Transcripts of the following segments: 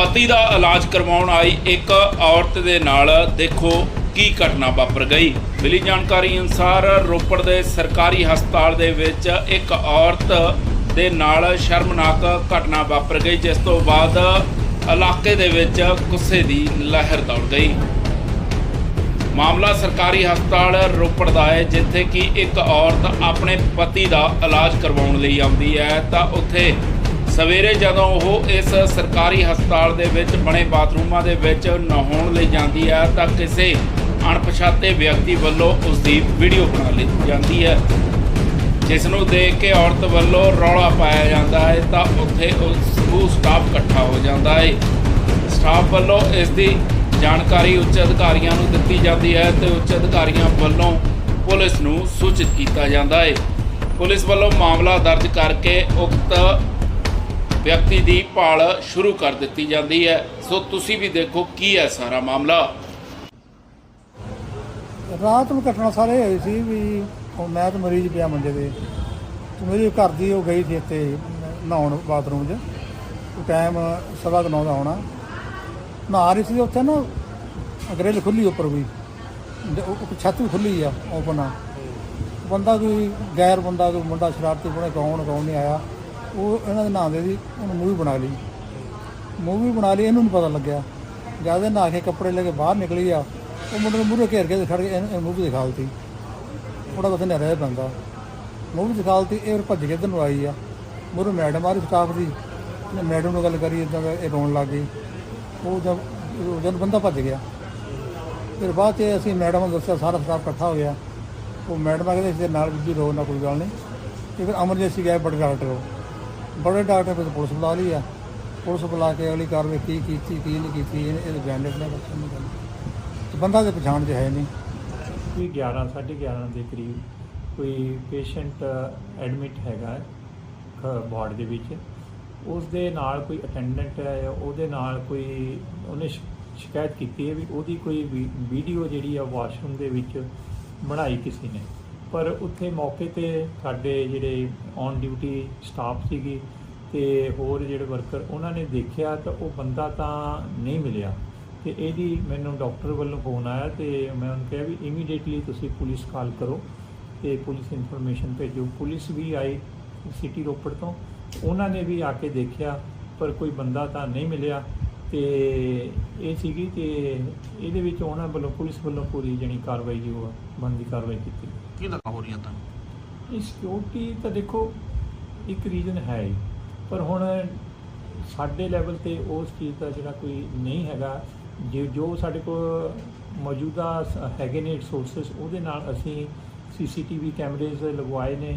ਪਤੀ ਦਾ ਇਲਾਜ ਕਰਵਾਉਣ ਆਈ ਇੱਕ ਔਰਤ ਦੇ ਨਾਲ ਦੇਖੋ ਕੀ ਘਟਨਾ ਵਾਪਰ ਗਈ। ਮਿਲੀ ਜਾਣਕਾਰੀ ਅਨੁਸਾਰ ਰੋਪੜ ਦੇ ਸਰਕਾਰੀ ਹਸਪਤਾਲ ਦੇ ਵਿੱਚ ਇੱਕ ਔਰਤ ਦੇ ਨਾਲ ਸ਼ਰਮਨਾਕ ਘਟਨਾ ਵਾਪਰ ਗਈ, ਜਿਸ ਤੋਂ ਬਾਅਦ ਇਲਾਕੇ ਦੇ ਵਿੱਚ ਗੁੱਸੇ ਦੀ ਲਹਿਰ ਦੌੜ ਗਈ। ਮਾਮਲਾ ਸਰਕਾਰੀ ਹਸਪਤਾਲ ਰੋਪੜ ਦਾ ਹੈ, ਜਿੱਥੇ ਕਿ ਇੱਕ ਔਰਤ ਆਪਣੇ ਪਤੀ ਦਾ ਇਲਾਜ ਕਰਵਾਉਣ ਲਈ ਆਉਂਦੀ ਹੈ, ਤਾਂ ਉੱਥੇ ਸਵੇਰੇ ਜਦੋਂ ਉਹ ਇਸ ਸਰਕਾਰੀ ਹਸਪਤਾਲ ਦੇ ਵਿੱਚ ਬਣੇ ਬਾਥਰੂਮਾਂ ਦੇ ਵਿੱਚ ਨਹਾਉਣ ਲਈ ਜਾਂਦੀ ਹੈ, ਤਾਂ ਕਿਸੇ ਅਣਪਛਾਤੇ ਵਿਅਕਤੀ ਵੱਲੋਂ ਉਸ ਦੀ ਵੀਡੀਓ ਬਣਾ ਲਈ ਜਾਂਦੀ ਹੈ। ਜਿਸ ਨੂੰ ਦੇਖ ਕੇ ਔਰਤ ਵੱਲੋਂ ਰੌਲਾ ਪਾਇਆ ਜਾਂਦਾ ਹੈ, ਤਾਂ ਉੱਥੇ ਉਸ ਨੂੰ ਸਟਾਫ ਇਕੱਠਾ ਹੋ ਜਾਂਦਾ ਹੈ। ਸਟਾਫ ਵੱਲੋਂ ਇਸ ਦੀ ਜਾਣਕਾਰੀ ਉੱਚ ਅਧਿਕਾਰੀਆਂ ਨੂੰ ਦਿੱਤੀ ਜਾਂਦੀ ਹੈ ਤੇ ਉੱਚ ਅਧਿਕਾਰੀਆਂ ਵੱਲੋਂ ਪੁਲਿਸ ਨੂੰ ਸੂਚਿਤ ਕੀਤਾ ਜਾਂਦਾ ਹੈ। ਪੁਲਿਸ ਵੱਲੋਂ ਮਾਮਲਾ ਦਰਜ ਕਰਕੇ ਉਕਤ ਵਿਅਕਤੀ ਦੀ ਭਾਲ ਸ਼ੁਰੂ ਕਰ ਦਿੱਤੀ ਜਾਂਦੀ ਹੈ। ਸੋ ਤੁਸੀਂ ਵੀ ਦੇਖੋ ਕੀ ਹੈ ਸਾਰਾ ਮਾਮਲਾ। ਰਾਤ ਨੂੰ ਘਟਨਾ ਸਾਰੇ ਹੋਈ ਸੀ ਵੀ ਹੁਣ ਮੈਂ ਤਾਂ ਮਰੀਜ਼ ਪਿਆ ਮੰਜੇ ਤੇ ਤੇ ਮੇਰੀ ਘਰ ਦੀ ਉਹ ਗਈ ਸੀ ਇੱਥੇ ਨਹਾਉਣ ਬਾਥਰੂਮ 'ਚ। ਉਹ ਟਾਈਮ ਸਵਾ ਕੁ ਨੌ ਦਾ ਹੋਣਾ। ਨਹਾ ਰਹੀ ਸੀ ਉੱਥੇ ਨਾ, ਗ੍ਰਿਲ ਖੁੱਲੀ ਉੱਪਰ ਵੀ। ਉਹ ਛੱਤ ਵੀ ਖੁੱਲੀ ਆ ਓਪਨ ਆ। ਬੰਦਾ ਕੋਈ ਗੈਰ ਬੰਦਾ, ਕੋਈ ਮੁੰਡਾ ਸ਼ਰਾਰਤੀ ਬਣੇ ਕੌਣ ਕੌਣ ਨਹੀਂ ਆਇਆ। ਉਹ ਇਹਨਾਂ ਦੇ ਨਾਂ ਦੇ ਸੀ, ਉਹਨੂੰ ਮੂਵੀ ਬਣਾ ਲਈ। ਮੂਵੀ ਬਣਾ ਲਈ, ਇਹਨੂੰ ਨਹੀਂ ਪਤਾ ਲੱਗਿਆ। ਜਦ ਇਹ ਨਹਾ ਕੇ ਕੱਪੜੇ ਲੈ ਕੇ ਬਾਹਰ ਨਿਕਲੀ ਆ, ਉਹ ਮੁੰਡੇ ਨੂੰ ਮੂਹਰੇ ਘੇਰ ਕੇ ਖੜ ਕੇ ਇਹਨੂੰ ਮੂਵੀ ਦਿਖਾ ਦਿੱਤੀ। ਥੋੜਾ ਬਸ ਨੇ ਰਹਿ ਬੰਦਾ ਮੂਵੀ ਦਿਖਾ ਦਿੱਤੀ, ਇਹ ਫਿਰ ਭੱਜ ਕੇ ਇੱਧਰ ਨੂੰ ਆਈ ਆ। ਮੂਹਰੇ ਮੈਡਮ ਆ ਰਹੀ ਸਟਾਫ ਦੀ। ਨੇ ਮੈਡਮ ਨੂੰ ਗੱਲ ਕਰੀ ਇਦਾਂ ਇਹ ਰੋਣ ਲੱਗ ਗਈ। ਉਹ ਜਦ ਜਦ ਬੰਦਾ ਭੱਜ ਗਿਆ। ਫਿਰ ਬਾਅਦ 'ਚ ਅਸੀਂ ਮੈਡਮ ਨੂੰ ਦੱਸਿਆ, ਸਾਰਾ ਸਟਾਫ ਇਕੱਠਾ ਹੋ ਗਿਆ। ਉਹ ਮੈਡਮ ਆ ਕਹਿੰਦੇ ਇਸ ਦੇ ਨਾਲ ਵੀ ਰੋ, ਨਾ ਕੋਈ ਗੱਲ ਨਹੀਂ। ਤੇ ਫਿਰ ਐਮਰਜੈਂਸੀ ਗਏ ਬੜੇ ਡਾਕਟਰ ਕੋਲ ਬੜੇ ਡਾਕਟਰ ਫਿਰ ਪੁਲਿਸ ਬੁਲਾ ਲਈ ਆ। ਪੁਲਿਸ ਬੁਲਾ ਕੇ ਅਗਲੀ ਕਾਰਵਾਈ ਕੀ ਕੀਤੀ, ਕੀ ਨਹੀਂ ਕੀਤੀ ਇਹਨੇ ਇਹਦੇ ਬਿਆਨ ਲਿਖਣਾ ਬੱਚੇ ਨਹੀਂ ਗੱਲ। ਤੇ ਬੰਦਾ ਤੇ ਪਛਾਣ 'ਚ ਹੈ ਨਹੀਂ ਕੋਈ 11 11:30 ਦੇ ਕਰੀਬ ਕੋਈ ਪੇਸ਼ੈਂਟ ਐਡਮਿਟ ਹੈਗਾ ਵਾਰਡ ਦੇ ਵਿੱਚ। ਉਸ ਦੇ ਨਾਲ ਕੋਈ ਅਟੈਂਡੈਂਟ ਹੈ ਉਹਦੇ ਨਾਲ ਕੋਈ ਉਹਨੇ ਸ਼ਿ- ਸ਼ਿਕਾਇਤ ਕੀਤੀ ਹੈ ਵੀ ਉਹਦੀ ਕੋਈ ਵੀ- ਵੀਡੀਓ ਜਿਹੜੀ ਆ ਵਾਸ਼ਰੂਮ ਦੇ ਵਿੱਚ ਬਣਾਈ ਕਿਸੇ ਨੇ। ਪਰ ਉੱਥੇ ਮੌਕੇ ਤੇ ਸਾਡੇ ਜਿਹੜੇ ਔਨ ਡਿਊਟੀ ਸਟਾਫ ਸੀਗੀ ਤੇ ਹੋਰ ਜਿਹੜੇ ਵਰਕਰ ਉਹਨਾਂ ਨੇ ਦੇਖਿਆ ਤਾਂ ਉਹ ਬੰਦਾ ਤਾਂ ਨਹੀਂ ਮਿਲਿਆ। ਤੇ ਇਹਦੀ ਮੈਨੂੰ ਡਾਕਟਰ ਵੱਲੋਂ ਫੋਨ ਆਇਆ ਤੇ ਮੈਂ ਉਹਨੂੰ ਕਿਹਾ ਵੀ ਇਮੀਡੀਏਟਲੀ ਤੁਸੀਂ ਪੁਲਿਸ ਕਾਲ ਕਰੋ ਤੇ ਪੁਲਿਸ ਇਨਫੋਰਮੇਸ਼ਨ ਭੇਜੋ। ਪੁਲਿਸ ਵੀ ਆਈ ਸਿਟੀ ਰੋਪੜ ਤੋਂ। ਉਹਨਾਂ ਨੇ ਵੀ ਆ ਕੇ ਦੇਖਿਆ ਪਰ ਕੋਈ ਬੰਦਾ ਤਾਂ ਨਹੀਂ ਮਿਲਿਆ। ਤੇ ਇਹ ਸੀਗੀ ਤੇ ਇਹਦੇ ਵਿੱਚ ਉਹਨਾਂ ਵੱਲੋਂ ਪੁਲਿਸ ਵੱਲੋਂ ਪੂਰੀ ਜਣੀ ਕਾਰਵਾਈ ਜੋ ਆ ਬਣਦੀ ਕਾਰਵਾਈ ਕੀਤੀ। ਕੀ ਲੱਗਾ ਹੋ ਰਹੀਆਂ ਤਾਂ? ਇਹ ਸਿਕਿਉਰਿਟੀ ਤਾਂ ਦੇਖੋ ਇੱਕ ਰੀਜ਼ਨ ਹੈ ਹੀ ਪਰ ਹੁਣ ਸਾਡੇ ਲੈਵਲ ਤੇ ਉਸ ਚੀਜ਼ ਦਾ ਜਿਹੜਾ ਕੋਈ ਨਹੀਂ ਹੈਗਾ ਜੇ ਜੋ ਸਾਡੇ ਕੋਲ ਮੌਜੂਦਾ ਸ- ਹੈਗੇ ਨੇ ਰਿਸੋਰਸਸ ਉਹਦੇ ਨਾਲ ਅਸੀਂ ਸੀਸੀਟੀਵੀ ਕੈਮਰੇਜ਼ ਲਗਵਾਏ ਨੇ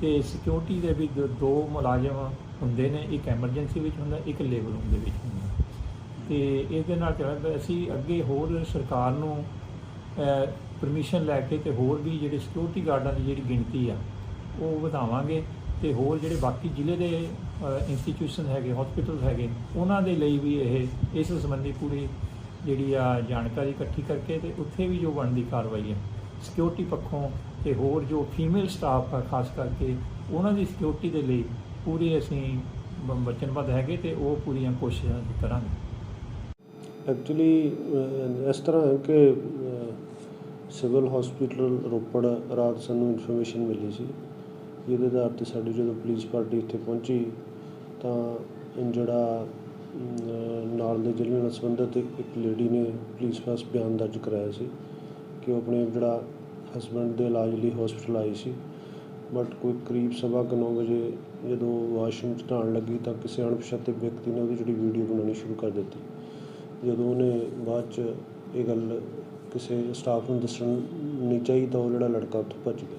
ਤੇ ਸਿਕਿਉਰਿਟੀ ਦੇ ਵੀ ਦੋ- ਦੋ ਮੁਲਾਜ਼ਮ ਹੁੰਦੇ ਨੇ ਇੱਕ ਐਮਰਜੈਂਸੀ ਵਿੱਚ ਹੁੰਦਾ ਇੱਕ ਲੇਬਰ ਰੂਮ ਦੇ ਵਿੱਚ ਹੁੰਦਾ। ਤੇ ਇਸ ਦੇ ਨਾਲ ਚੱਲਦਾ ਅਸੀਂ ਅੱਗੇ ਹੋਰ ਸਰਕਾਰ ਨੂੰ ਪਰਮਿਸ਼ਨ ਲੈ ਕੇ ਤੇ ਹੋਰ ਵੀ ਜਿਹੜੇ ਸਿਕਿਉਰਿਟੀ ਗਾਰਡਾਂ ਦੀ ਜਿਹੜੀ ਗਿਣਤੀ ਆ, ਉਹ ਵਧਾਵਾਂਗੇ ਤੇ ਹੋਰ ਜਿਹੜੇ ਬਾਕੀ ਜ਼ਿਲ੍ਹੇ ਦੇ ਇੰਸਟੀਟਿਊਸ਼ਨ ਹੈਗੇ ਹਸਪੀਟਲ ਹੈਗੇ, ਉਹਨਾਂ ਦੇ ਲਈ ਵੀ ਇਹ, ਇਸ ਸੰਬੰਧੀ ਪੂਰੀ ਜਿਹੜੀ ਆ ਜਾਣਕਾਰੀ ਇਕੱਠੀ ਕਰਕੇ ਤੇ ਉੱਥੇ ਵੀ ਜੋ ਬਣਦੀ ਕਾਰਵਾਈ ਹੈ ਸਿਕਿਉਰਿਟੀ ਪੱਖੋਂ ਤੇ ਹੋਰ ਜੋ ਫੀਮੇਲ ਸਟਾਫ ਆ, ਖਾਸ ਕਰਕੇ, ਉਹਨਾਂ ਦੀ ਸਿਕਿਉਰਿਟੀ ਦੇ ਲਈ ਪੂਰੀ ਅਸੀਂ ਵਚਨਬੱਧ ਹੈਗੇ ਤੇ ਉਹ ਪੂਰੀਆਂ ਕੋਸ਼ਿਸ਼ਾਂ ਕਰਾਂਗੇ। ਐਕਚੁਅਲੀ ਇਸ ਤਰ੍ਹਾਂ ਹੈ ਕਿ ਸਿਵਲ ਹਸਪੀਟਲ ਰੋਪੜ ਰਾਤ ਸਾਨੂੰ ਇਨਫੋਰਮੇਸ਼ਨ ਮਿਲੀ ਸੀ ਜਿਹਦੇ ਆਧਾਰ ਤੇ ਸਾਡੀ ਜਦੋਂ ਪੁਲਿਸ ਪਾਰਟੀ ਇੱਥੇ ਪਹੁੰਚੀ, ਤਾਂ ਜਿਹੜਾ ਨਾਲ ਦੇ ਜ਼ਿਲ੍ਹੇ ਨਾਲ ਸੰਬੰਧਿਤ ਇੱਕ ਲੇਡੀ ਨੇ ਪੁਲਿਸ ਪਾਸ ਬਿਆਨ ਦਰਜ ਕਰਾਇਆ ਸੀ ਕਿ ਉਹ ਆਪਣੇ ਜਿਹੜਾ ਹਸਬੰਡ ਦੇ ਇਲਾਜ ਲਈ ਹਸਪੀਟਲ ਆਈ ਸੀ। ਬਟ ਕੋਈ ਕਰੀਬ ਸਵਾ ਕੁ ਨੌ ਵਜੇ ਜਦੋਂ ਵਾਸ਼ਰੂਮ 'ਚ ਨਹਾਉਣ ਲੱਗੀ ਤਾਂ ਕਿਸੇ ਅਣਪਛਾਤੇ ਵਿਅਕਤੀ ਨੇ ਉਹਦੀ ਜਿਹੜੀ ਵੀਡੀਓ ਬਣਾਉਣੀ ਸ਼ੁਰੂ ਕਰ ਦਿੱਤੀ। ਜਦੋਂ ਉਹਨੇ ਬਾਅਦ ਚ ਇਹ ਗੱਲ ਕਿਸੇ ਸਟਾਫ ਨੂੰ ਦੱਸਣ ਨਹੀਂ ਚਾਹੀ ਤਾਂ ਉਹ ਜਿਹੜਾ ਲੜਕਾ ਉੱਥੋਂ ਭੱਜ ਗਿਆ।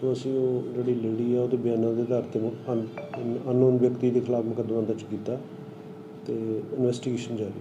ਸੋ ਅਸੀਂ ਉਹ ਜਿਹੜੀ ਲੇਡੀ ਆ, ਉਹਦੇ ਬਿਆਨਾਂ ਦੇ ਆਧਾਰ ਤੇ ਅਨ ਅਨਨੋਨ ਵਿਅਕਤੀ ਦੇ ਖਿਲਾਫ ਮੁਕੱਦਮਾ ਦਰਜ ਕੀਤਾ ਅਤੇ ਇਨਵੈਸਟੀਗੇਸ਼ਨ ਜਾਰੀ।